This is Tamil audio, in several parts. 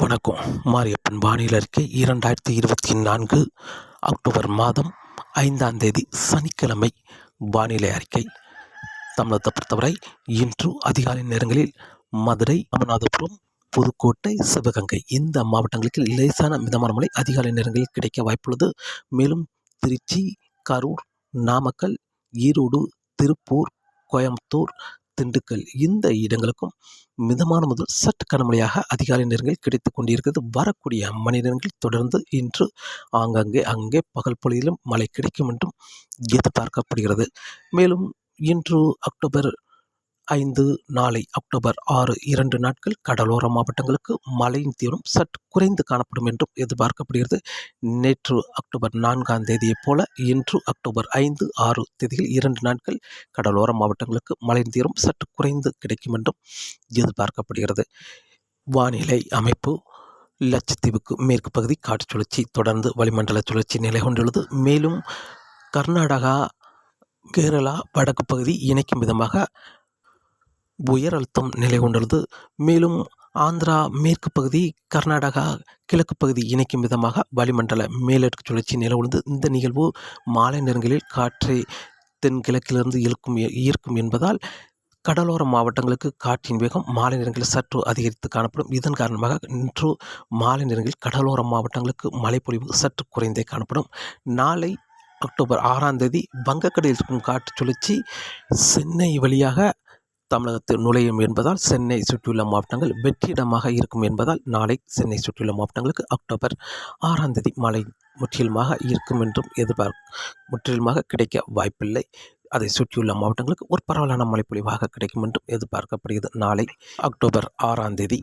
வணக்கம். மாரியப்பன் வானிலை அறிக்கை இரண்டாயிரத்தி இருபத்தி நான்கு அக்டோபர் மாதம் ஐந்தாம் தேதி சனிக்கிழமை. வானிலை அறிக்கை. தமிழகத்தை பொறுத்தவரை இன்று அதிகாலை நேரங்களில் மதுரை ராமநாதபுரம் புதுக்கோட்டை சிவகங்கை இந்த மாவட்டங்களுக்கு லேசான மிதமான மழை அதிகாலை நேரங்களில் கிடைக்க வாய்ப்புள்ளது. மேலும் திருச்சி கரூர் நாமக்கல் ஈரோடு திருப்பூர் கோயம்புத்தூர் திண்டுக்கல் இந்த இடங்களுக்கும் மிதமான முதல் சற்று கனமழையாக அதிகாலை நேரங்களில் கிடைத்து கொண்டிருக்கிறது. வரக்கூடிய மணி நேரங்கள் தொடர்ந்து இன்று ஆங்காங்கே அங்கே பகல் பொழுதிலும் மழை கிடைக்கும் என்றும் எதிர்பார்க்கப்படுகிறது. மேலும் இன்று அக்டோபர் ஐந்து நாளை அக்டோபர் ஆறு இரண்டு நாட்கள் கடலோர மாவட்டங்களுக்கு மழையின் தீவிரம் சற்று குறைந்து காணப்படும் என்றும் எதிர்பார்க்கப்படுகிறது. நேற்று அக்டோபர் நான்காம் தேதியைப் போல இன்று அக்டோபர் ஐந்து ஆறு தேதியில் இரண்டு நாட்கள் கடலோர மாவட்டங்களுக்கு மழையின் தீவிரம் சற்று குறைந்து கிடைக்கும் என்றும் எதிர்பார்க்கப்படுகிறது. வானிலை அமைப்பு லட்சத்தீவுக்கு மேற்கு பகுதி காற்று சுழற்சி தொடர்ந்து வளிமண்டல சுழற்சி நிலை கொண்டுள்ளது. மேலும் கர்நாடகா கேரளா வடக்கு பகுதி இணைக்கும் விதமாக உயர் அழுத்தம் நிலை கொண்டுள்ளது. மேலும் ஆந்திரா மேற்கு பகுதி கர்நாடகா கிழக்கு பகுதி இணைக்கும் விதமாக வளிமண்டல மேலடுக்கு சுழற்சி நிலை கொண்டது இந்த நிகழ்வு மாலை நேரங்களில் காற்றை தென்கிழக்கிலிருந்து இழுக்கும் ஈர்க்கும் என்பதால் கடலோர மாவட்டங்களுக்கு காற்றின் வேகம் மாலை நேரங்களில் சற்று அதிகரித்து காணப்படும். இதன் காரணமாக இன்று மாலை நேரங்களில் கடலோர மாவட்டங்களுக்கு மழைப்பொழிவு சற்று குறைந்தே காணப்படும். நாளை அக்டோபர் ஆறாம் தேதி வங்கக்கடையில் இருக்கும் காற்று சுழற்சி சென்னை வழியாக தமிழகத்தில் நுழையும் என்பதால் சென்னை சுற்றியுள்ள மாவட்டங்கள் வெற்றிடமாக இருக்கும் என்பதால் நாளை சென்னை சுற்றியுள்ள மாவட்டங்களுக்கு அக்டோபர் ஆறாம் தேதி மழை முற்றிலுமாக இருக்கும் என்றும் எதிர்பார்க் முற்றிலுமாக கிடைக்க வாய்ப்பில்லை. அதை சுற்றியுள்ள மாவட்டங்களுக்கு ஒரு பரவலான மழைப்பொழிவாக கிடைக்கும் என்றும் எதிர்பார்க்கப்படுகிறது. நாளை அக்டோபர் ஆறாம் தேதி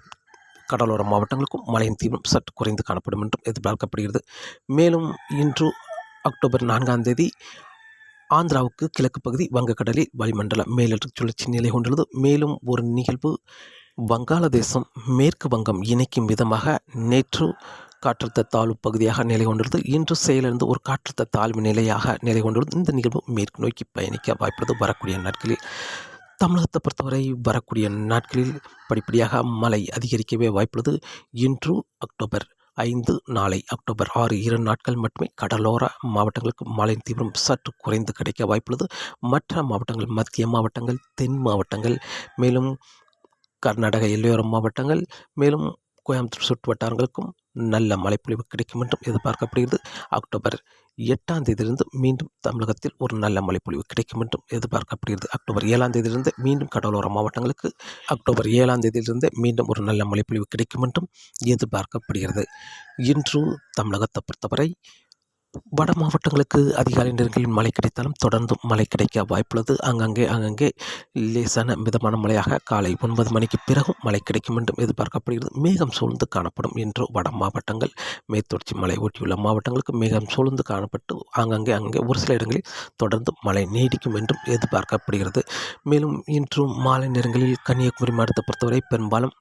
கடலோர மாவட்டங்களுக்கும் மழையின் தீவிரம் சற்று குறைந்து காணப்படும் என்றும் எதிர்பார்க்கப்படுகிறது. மேலும் இன்று அக்டோபர் நான்காம் தேதி ஆந்திராவுக்கு கிழக்கு பகுதி வங்கக்கடலில் வளிமண்டல மேலடுக்கு சுழற்சி நிலை கொண்டுள்ளது. மேலும் ஒரு நிகழ்வு வங்காளதேசம் மேற்கு வங்கம் இணைக்கும் விதமாக நேற்று காற்றழுத்த தாழ்வு பகுதியாக நிலை கொண்டுள்ளது. இன்று செயலிருந்து ஒரு காற்றழுத்த தாழ்வு நிலையாக நிலை கொண்டுள்ளது. இந்த நிகழ்வு மேற்கு நோக்கி பயணிக்க வாய்ப்புள்ளது. வரக்கூடிய நாட்களில் தமிழகத்தை பொறுத்தவரை வரக்கூடிய நாட்களில் படிப்படியாக மழை அதிகரிக்கவே வாய்ப்புள்ளது. இன்று அக்டோபர் ஐந்து நாளை அக்டோபர் ஆறு இரண்டு நாட்கள் மட்டுமே கடலோர மாவட்டங்களுக்கு மழையின் தீவிரம் சற்று குறைந்து கிடைக்க வாய்ப்புள்ளது. மற்ற மாவட்டங்கள் மத்திய மாவட்டங்கள் தென் மாவட்டங்கள் மேலும் கர்நாடக எல்லையோர மாவட்டங்கள் மேலும் கோயம்புத்தூர் சுற்று வட்டாரங்களுக்கும் நல்ல மழைப்பொழிவு கிடைக்கும் என்றும் எதிர்பார்க்கப்படுகிறது. அக்டோபர் எட்டாம் தேதியிலிருந்து மீண்டும் தமிழகத்தில் ஒரு நல்ல மழைப்பொழிவு கிடைக்கும் என்றும் எதிர்பார்க்கப்படுகிறது. அக்டோபர் ஏழாம் தேதியிலிருந்து மீண்டும் கடலோர மாவட்டங்களுக்கு அக்டோபர் ஏழாம் தேதியிலிருந்து மீண்டும் ஒரு நல்ல மழைப்பொழிவு கிடைக்கும் என்றும் எதிர்பார்க்கப்படுகிறது. இன்று தமிழகத்தை பொறுத்தவரை வட மாவட்டங்களுக்கு அதிகாலை நேரங்களில் மழை கிடைத்தாலும் தொடர்ந்து மழை கிடைக்க வாய்ப்புள்ளது. அங்கங்கே அங்கங்கே லேசான மிதமான மழையாக காலை ஒன்பது மணிக்கு பிறகும் மழை கிடைக்கும் என்றும் எதிர்பார்க்கப்படுகிறது. மேகம் சூழ்ந்து காணப்படும் என்று வட மாவட்டங்கள் மேற்தொடர்ச்சி மலை ஒட்டியுள்ள மாவட்டங்களுக்கு மேகம் சூழ்ந்து காணப்பட்டு அங்கங்கே அங்கே ஒரு சில இடங்களில் தொடர்ந்து மழை நீடிக்கும் என்றும் எதிர்பார்க்கப்படுகிறது. மேலும் இன்றும் மாலை நேரங்களில் கன்னியாகுமரி மாவட்டத்தை பொறுத்தவரை பெரும்பாலும்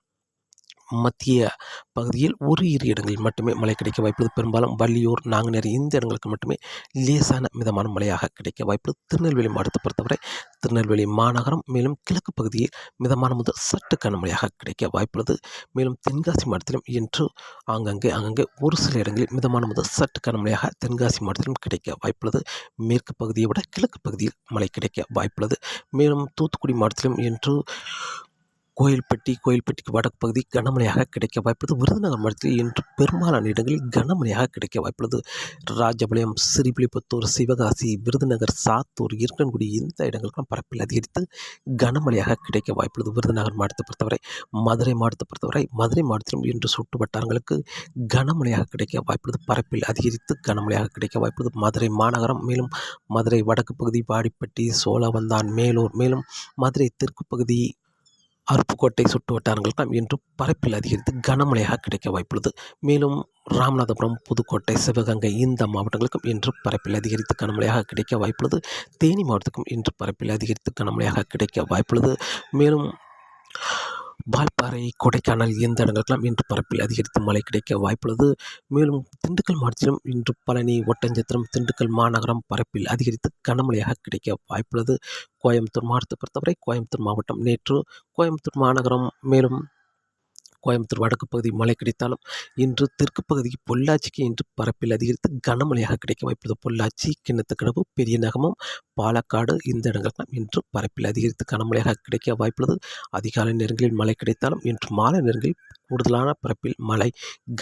மத்திய பகுதியில் ஒரு இரு இடங்களில் மட்டுமே மழை கிடைக்க வாய்ப்புள்ளது. பெரும்பாலும் வள்ளியூர் நாங்குநேரி இந்த இடங்களுக்கு மட்டுமே லேசான மிதமான மழையாக கிடைக்க வாய்ப்புள்ளது. திருநெல்வேலி மாவட்டத்தை பொறுத்தவரை திருநெல்வேலி மாநகரம் மேலும் கிழக்கு பகுதியில் மிதமான முதல் சற்று கனமழையாக கிடைக்க வாய்ப்புள்ளது. மேலும் தென்காசி மாவட்டத்திலும் இன்று ஆங்கங்கே அங்கங்கே ஒரு சில இடங்களில் மிதமான முதல் சற்று கனமழையாக தென்காசி மாவட்டத்திலும் கிடைக்க வாய்ப்புள்ளது. மேற்கு பகுதியை விட கிழக்கு பகுதியில் மழை கிடைக்க வாய்ப்புள்ளது. மேலும் தூத்துக்குடி மாவட்டத்திலும் இன்று கோயில்பட்டி கோயில்பட்டிக்கு வடக்கு பகுதி கனமழையாக கிடைக்க வாய்ப்புள்ளது. விருதுநகர் மாவட்டத்தில் இன்று பெரும்பாலான இடங்களில் கனமழையாக கிடைக்க வாய்ப்புள்ளது. ராஜபாளையம் ஸ்ரீபிலிபுத்தூர் சிவகாசி விருதுநகர் சாத்தூர் இருக்கன்குடி இந்த இடங்களுக்கும் பரப்பில் அதிகரித்து கனமழையாக கிடைக்க வாய்ப்புள்ளது. விருதுநகர் மாவட்டத்தை பொறுத்தவரை மதுரை மாவட்டத்தை பொறுத்தவரை மதுரை மாவட்டத்திலும் இன்று சுற்று வட்டாரங்களுக்கு கனமழையாக கிடைக்க வாய்ப்புள்ளது. பரப்பில் அதிகரித்து கனமழையாக கிடைக்க வாய்ப்புள்ளது. மதுரை மாநகரம் மேலும் மதுரை வடக்கு பகுதி வாடிப்பட்டி சோழவந்தான் மேலூர் மேலும் மதுரை தெற்கு பகுதி அருப்புக்கோட்டை சுற்று தான் இன்று பரப்பில் அதிகரித்து கனமழையாக கிடைக்க வாய்ப்புள்ளது. மேலும் ராமநாதபுரம் புதுக்கோட்டை சிவகங்கை இந்த மாவட்டங்களுக்கும் இன்று பரப்பில் அதிகரித்து கனமழையாக கிடைக்க வாய்ப்புள்ளது. தேனி மாவட்டத்துக்கும் இன்று பரப்பில் அதிகரித்து கனமழையாக கிடைக்க வாய்ப்புள்ளது. மேலும் வால்பாறை கொடைக்கானல் இந்த இடங்களுக்கெல்லாம் இன்று பரப்பில் அதிகரித்து மழை கிடைக்க வாய்ப்புள்ளது. மேலும் திண்டுக்கல் மாவட்டத்திலும் இன்று பழனி ஒட்டஞ்சத்திரம் திண்டுக்கல் மாநகரம் பரப்பில் அதிகரித்து கனமழையாக கிடைக்க வாய்ப்புள்ளது. கோயம்புத்தூர் மாவட்டத்தை பொறுத்தவரை கோயம்புத்தூர் மாவட்டம் நேற்று கோயம்புத்தூர் மாநகரம் மேலும் கோயம்புத்தூர் வடக்கு பகுதி மழை கிடைத்தாலும் இன்று தெற்கு பகுதி பொள்ளாச்சிக்கு இன்று பரப்பில் அதிகரித்து கனமழையாக கிடைக்க வாய்ப்புள்ளது. பொள்ளாச்சி கிணத்துக்கடவு பெரிய நகமம் பாலக்காடு இந்த இடங்கள்லாம் இன்று பரப்பில் அதிகரித்து கனமழையாக கிடைக்க வாய்ப்புள்ளது. அதிகாலை நேரங்களில் மழை கிடைத்தாலும் இன்று மாலை நேரங்களில் கூடுதலான பரப்பில் மழை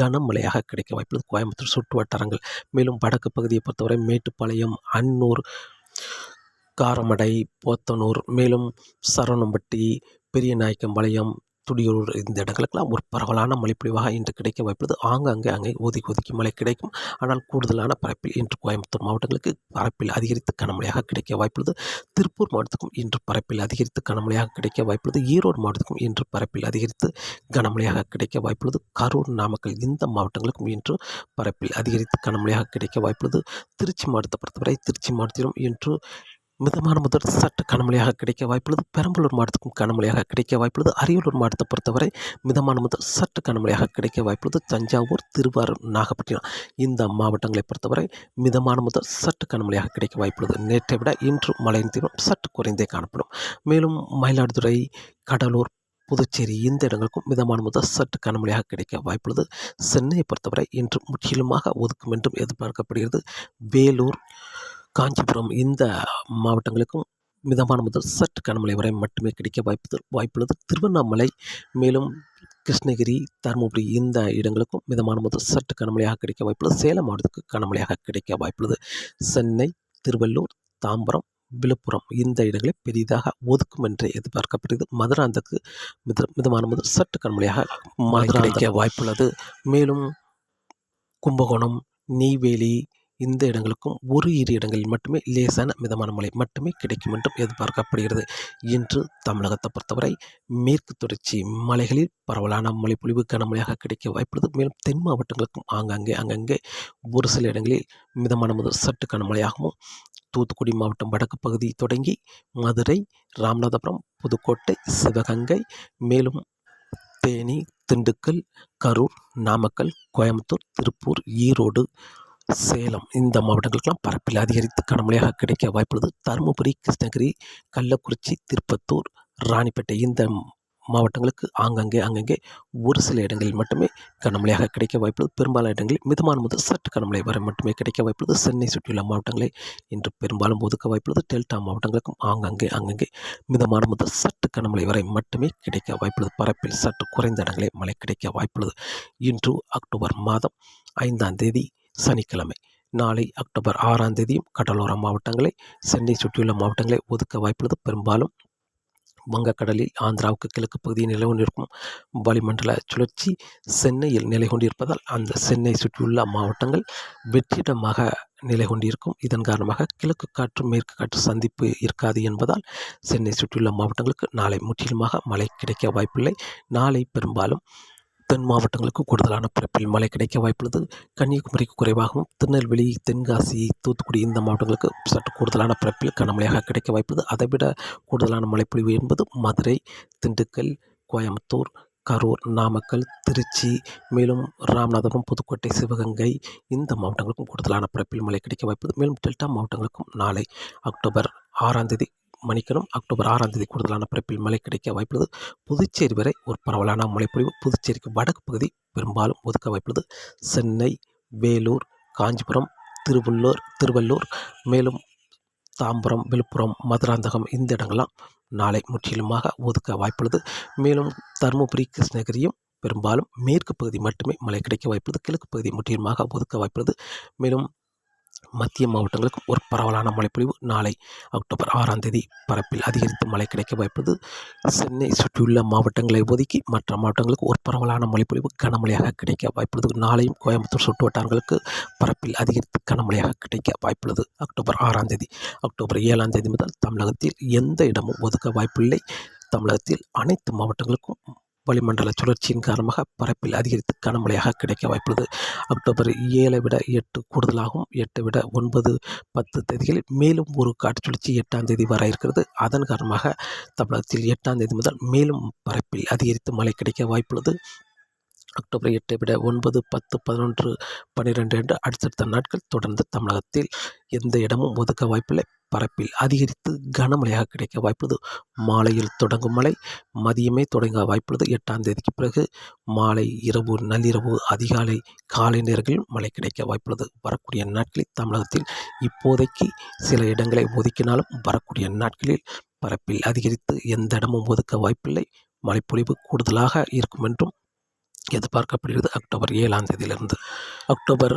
கனமழையாக கிடைக்க வாய்ப்புள்ளது. கோயம்புத்தூர் சுற்று வட்டாரங்கள் மேலும் வடக்கு பகுதியை பொறுத்தவரை மேட்டுப்பாளையம் அன்னூர் காரமடை போத்தனூர் மேலும் சரவணம்பட்டி பெரியநாயக்கம்பாளையம் துடியூர் இந்த இடங்களுக்கெல்லாம் ஒரு பரவலான மழைப்பொழிவாக இன்று கிடைக்க வாய்ப்புள்ளது. ஆங்காங்கே அங்கே ஒதுக்கி ஒதுக்கி மழை கிடைக்கும். ஆனால் கூடுதலான பரப்பில் இன்று கோயம்புத்தூர் மாவட்டங்களுக்கு பரப்பில் அதிகரித்து கனமழையாக கிடைக்க வாய்ப்புள்ளது. திருப்பூர் மாவட்டத்துக்கும் இன்று பரப்பில் அதிகரித்து கனமழையாக கிடைக்க வாய்ப்புள்ளது. ஈரோடு மாவட்டத்துக்கும் இன்று பரப்பில் அதிகரித்து கனமழையாக கிடைக்க வாய்ப்புள்ளது. கரூர் நாமக்கல் இந்த மாவட்டங்களுக்கும் இன்று பரப்பில் அதிகரித்து கனமழையாக கிடைக்க வாய்ப்புள்ளது. திருச்சி மாவட்டத்தை பொறுத்தவரை திருச்சி மாவட்டத்திலும் இன்று மிதமான முதல் சற்று கனமழையாக கிடைக்க வாய்ப்புள்ளது. பெரம்பலூர் மாவட்டத்துக்கும் கனமழையாக கிடைக்க வாய்ப்புள்ளது. அரியலூர் மாவட்டத்தை பொறுத்தவரை மிதமான முதல் சற்று கனமழையாக கிடைக்க வாய்ப்புள்ளது. தஞ்சாவூர் திருவாரூர் நாகப்பட்டினம் இந்த மாவட்டங்களை பொறுத்தவரை மிதமான முதல் சற்று கனமழையாக கிடைக்க வாய்ப்புள்ளது. நேற்றை விட இன்று மழையின் தீவிரம் சற்று குறைந்தே காணப்படும். மேலும் மயிலாடுதுறை கடலூர் புதுச்சேரி இந்த இடங்களுக்கும் மிதமான முதல் சற்று கனமழையாக கிடைக்க வாய்ப்புள்ளது. சென்னையை பொறுத்தவரை இன்று முற்றிலுமாக ஒதுக்கும் என்றும் எதிர்பார்க்கப்படுகிறது. வேலூர் காஞ்சிபுரம் இந்த மாவட்டங்களுக்கும் மிதமான முதல் சற்று கனமழை வரை மட்டுமே கிடைக்க வாய்ப்பு வாய்ப்புள்ளது. திருவண்ணாமலை மேலும் கிருஷ்ணகிரி தருமபுரி இந்த இடங்களுக்கும் மிதமான முதல் சற்று கனமழையாக கிடைக்க வாய்ப்புள்ளது. சேலம் மாவட்டத்துக்கு கனமழையாக கிடைக்க வாய்ப்புள்ளது. சென்னை திருவள்ளூர் தாம்பரம் விழுப்புரம் இந்த இடங்களை பெரிதாக ஒதுக்கும் என்று எதிர்பார்க்கப்படுகிறது. மதுராந்தக்கு மித மிதமான முதல் சற்று கனமழையாக மழை கிடைக்க வாய்ப்புள்ளது. மேலும் கும்பகோணம் நெய்வேலி இந்த இடங்களுக்கும் ஒரு இரு இடங்களில் மட்டுமே லேசான மிதமான மழை மட்டுமே கிடைக்கும் என்றும் எதிர்பார்க்கப்படுகிறது. இன்று தமிழகத்தை பொறுத்தவரை மேற்கு தொடர்ச்சி மலைகளில் பரவலான மழைப்பொழிவு கனமழையாக கிடைக்க வாய்ப்புள்ளது. மேலும் தென் மாவட்டங்களுக்கும் ஆங்காங்கே அங்கங்கே ஒரு சில இடங்களில் மிதமான முதல் சற்று கனமழையாகவும் தூத்துக்குடி மாவட்டம் வடக்கு பகுதி தொடங்கி மதுரை ராமநாதபுரம் புதுக்கோட்டை சிவகங்கை மேலும் தேனி திண்டுக்கல் கரூர் நாமக்கல் கோயம்புத்தூர் திருப்பூர் ஈரோடு சேலம் இந்த மாவட்டங்களுக்கெல்லாம் பரப்பில் அதிகரித்து கனமழையாக கிடைக்க வாய்ப்புள்ளது. தருமபுரி கிருஷ்ணகிரி கள்ளக்குறிச்சி திருப்பத்தூர் ராணிப்பேட்டை இந்த மாவட்டங்களுக்கு ஆங்கங்கே அங்கங்கே ஒரு சில இடங்களில் மட்டுமே கனமழையாக கிடைக்க வாய்ப்புள்ளது. பெரும்பாலான இடங்களில் மிதமான முதல் சற்று கனமழை வரை மட்டுமே கிடைக்க வாய்ப்புள்ளது. சென்னை சுற்றியுள்ள மாவட்டங்களை இன்று பெரும்பாலும் ஒதுக்க வாய்ப்புள்ளது. டெல்டா மாவட்டங்களுக்கும் ஆங்காங்கே அங்கங்கே மிதமான முதல் சற்று கனமழை வரை மட்டுமே கிடைக்க வாய்ப்புள்ளது. பரப்பில் சற்று குறைந்த இடங்களே மழை கிடைக்க வாய்ப்புள்ளது. இன்று அக்டோபர் மாதம் ஐந்தாம் தேதி சனிக்கிழமை. நாளை அக்டோபர் ஆறாம் தேதியும் கடலோர மாவட்டங்களை சென்னை சுற்றியுள்ள மாவட்டங்களை ஒதுக்க வாய்ப்புள்ளது. பெரும்பாலும் வங்கக்கடலில் ஆந்திராவுக்கு கிழக்கு பகுதியில் நிலை கொண்டிருக்கும் வளிமண்டல சுழற்சி சென்னையில் நிலை கொண்டிருப்பதால் அந்த சென்னை சுற்றியுள்ள மாவட்டங்கள் வெற்றிடமாக நிலை கொண்டிருக்கும். இதன் காரணமாக கிழக்கு காற்று மேற்கு காற்று சந்திப்பு இருக்காது என்பதால் சென்னை சுற்றியுள்ள மாவட்டங்களுக்கு நாளை முற்றிலுமாக மழை கிடைக்க வாய்ப்பில்லை. நாளை பெரும்பாலும் தென் மாவட்டங்களுக்கு கூடுதலான பிறப்பில் மழை கிடைக்க வாய்ப்புள்ளது. கன்னியாகுமரிக்கு குறைவாகவும் திருநெல்வேலி தென்காசி தூத்துக்குடி இந்த மாவட்டங்களுக்கு சற்று கூடுதலான பிறப்பில் கனமழையாக கிடைக்க வாய்ப்புள்ளது. அதைவிட கூடுதலான மழைப்பொழிவு என்பது மதுரை திண்டுக்கல் கோயம்புத்தூர் கரூர் நாமக்கல் திருச்சி மேலும் ராமநாதபுரம் புதுக்கோட்டை சிவகங்கை இந்த மாவட்டங்களுக்கும் கூடுதலான பிறப்பில் மழை கிடைக்க வாய்ப்புள்ளது. மேலும் டெல்டா மாவட்டங்களுக்கும் நாளை அக்டோபர் ஆறாம் தேதி மணிக்கணும் அக்டோபர் ஆறாம் தேதி கூடுதலான பரப்பில் மழை கிடைக்க வாய்ப்புள்ளது. புதுச்சேரி வரை ஒரு பரவலான மழைப்பொழிவு. புதுச்சேரிக்கு வடக்கு பகுதி பெரும்பாலும் ஒதுக்க வாய்ப்புள்ளது. சென்னை வேலூர் காஞ்சிபுரம் திருவள்ளூர் திருவள்ளூர் மேலும் தாம்பரம் விழுப்புரம் மதுராந்தகம் இந்த இடங்கள்லாம் நாளை முற்றிலுமாக ஒதுக்க வாய்ப்புள்ளது. மேலும் தருமபுரி கிருஷ்ணகிரியும் பெரும்பாலும் மேற்கு பகுதி மட்டுமே மழை கிடைக்க வாய்ப்புள்ளது. கிழக்கு பகுதி முற்றிலுமாக ஒதுக்க வாய்ப்புள்ளது. மேலும் மத்திய மாவட்டங்களுக்கும் ஒரு பரவலான மழைப்பொழிவு நாளை அக்டோபர் ஆறாம் தேதி பரப்பில் அதிகரித்து மழை கிடைக்க வாய்ப்புள்ளது. சென்னை சுற்றியுள்ள மாவட்டங்களை ஒதுக்கி மற்ற மாவட்டங்களுக்கு ஒரு பரவலான மழைப்பொழிவு கனமழையாக கிடைக்க வாய்ப்புள்ளது. நாளையும் கோயம்புத்தூர் சுற்று வட்டாரங்களுக்கு பரப்பில் அதிகரித்து கனமழையாக கிடைக்க வாய்ப்புள்ளது. அக்டோபர் ஆறாம் தேதி அக்டோபர் ஏழாம் தேதி முதல் தமிழகத்தில் எந்த இடமும் ஒதுக்க வாய்ப்பில்லை. தமிழகத்தில் அனைத்து மாவட்டங்களுக்கும் வளிமண்டல சுழற்சியின் காரணமாக பரப்பில் அதிகரித்து கனமழையாக கிடைக்க வாய்ப்புள்ளது. அக்டோபர் ஏழை விட எட்டு கூடுதலாகும் எட்டை விட ஒன்பது பத்து தேதிகளில் மேலும் ஒரு காற்று சுழற்சி எட்டாம் தேதி வர இருக்கிறது. அதன் காரணமாக தமிழகத்தில் எட்டாம் தேதி முதல் மேலும் பரப்பில் அதிகரித்து மழை கிடைக்க வாய்ப்புள்ளது. அக்டோபர் எட்டை விட ஒன்பது பத்து பதினொன்று பன்னிரெண்டு என்று அடுத்தடுத்த நாட்கள் தொடர்ந்து தமிழகத்தில் எந்த இடமும் ஒதுக்க வாய்ப்பில்லை. பரப்பில் அதிகரித்து கனமழையாக கிடைக்க வாய்ப்புள்ளது. மாலையில் தொடங்கும் மழை மதியமே தொடங்க வாய்ப்புள்ளது. எட்டாம் தேதிக்கு பிறகு மாலை இரவு நள்ளிரவு அதிகாலை காலை நேரங்களில் மழை கிடைக்க வாய்ப்புள்ளது. வரக்கூடிய நாட்களில் தமிழகத்தில் இப்போதைக்கு சில இடங்களை ஒதுக்கினாலும் வரக்கூடிய நாட்களில் பரப்பில் அதிகரித்து எந்த இடமும் ஒதுக்க வாய்ப்பில்லை. மழைப்பொழிவு கூடுதலாக இருக்கும் என்றும் எதிர்பார்க்கப்படுகிறது. அக்டோபர் ஏழாம் தேதியிலிருந்து அக்டோபர்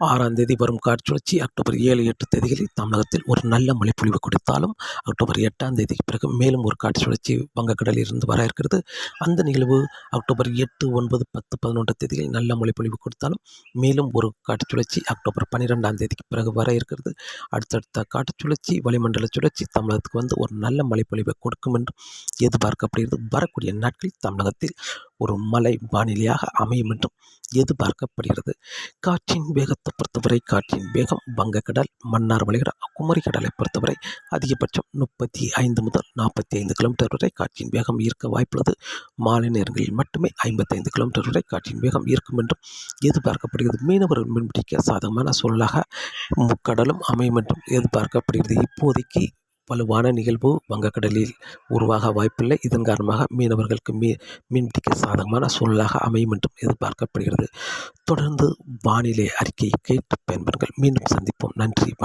ஆறாம் தேதி வரும் காற்றுழற்சி அக்டோபர் ஏழு எட்டு தேதிகளில் தமிழகத்தில் ஒரு நல்ல மழைப்பொழிவு கொடுத்தாலும் அக்டோபர் எட்டாம் தேதிக்கு பிறகு மேலும் ஒரு காற்று சுழற்சி வங்கக்கடலில் இருந்து வர இருக்கிறது. அந்த நிகழ்வு அக்டோபர் எட்டு ஒன்பது பத்து பதினொன்று தேதிகளில் நல்ல மழைப்பொழிவு கொடுத்தாலும் மேலும் ஒரு காற்றுச்சுழற்சி அக்டோபர் பன்னிரெண்டாம் தேதிக்கு பிறகு வர இருக்கிறது. அடுத்தடுத்த காற்றுச்சுழற்சி வளிமண்டல சுழற்சி தமிழகத்துக்கு வந்து ஒரு நல்ல மழைப்பொழிவை கொடுக்கும் என்று எதிர்பார்க்கப்படுகிறது. வரக்கூடிய நாட்களில் தமிழகத்தில் ஒரு மலை வானிலையாக அமையும் என்றும் எதிர்பார்க்கப்படுகிறது. காற்றின் வேகத்தை பொறுத்தவரை காற்றின் வேகம் வங்கக்கடல் மன்னார் வளைகுடா குமரி கடலை பொறுத்தவரை அதிகபட்சம் முப்பத்தி ஐந்து முதல் நாற்பத்தி ஐந்து கிலோமீட்டர் வரை காற்றின் வேகம் ஈர்க்க வாய்ப்புள்ளது. மாலை நேரங்களில் மட்டுமே ஐம்பத்தைந்து கிலோமீட்டர் வரை காற்றின் வேகம் ஈர்க்கும் என்றும் எதிர்பார்க்கப்படுகிறது. மீனவர்கள் மீன்பிடிக்க சாதகமான சூழலாக முக்கடலும் அமையும் என்றும் எதிர்பார்க்கப்படுகிறது. இப்போதைக்கு வலுவான நிகழ்வு வங்கக்கடலில் உருவாக வாய்ப்பில்லை. இதன் காரணமாக மீனவர்களுக்கு மீ மீன்பிடிக்க சாதகமான சூழலாக அமையும் என்றும் எதிர்பார்க்கப்படுகிறது. தொடர்ந்து வானிலை அறிக்கையை கேட்டு பயன்பெறுங்கள். மீண்டும் சந்திப்போம். நன்றி. வணக்கம்.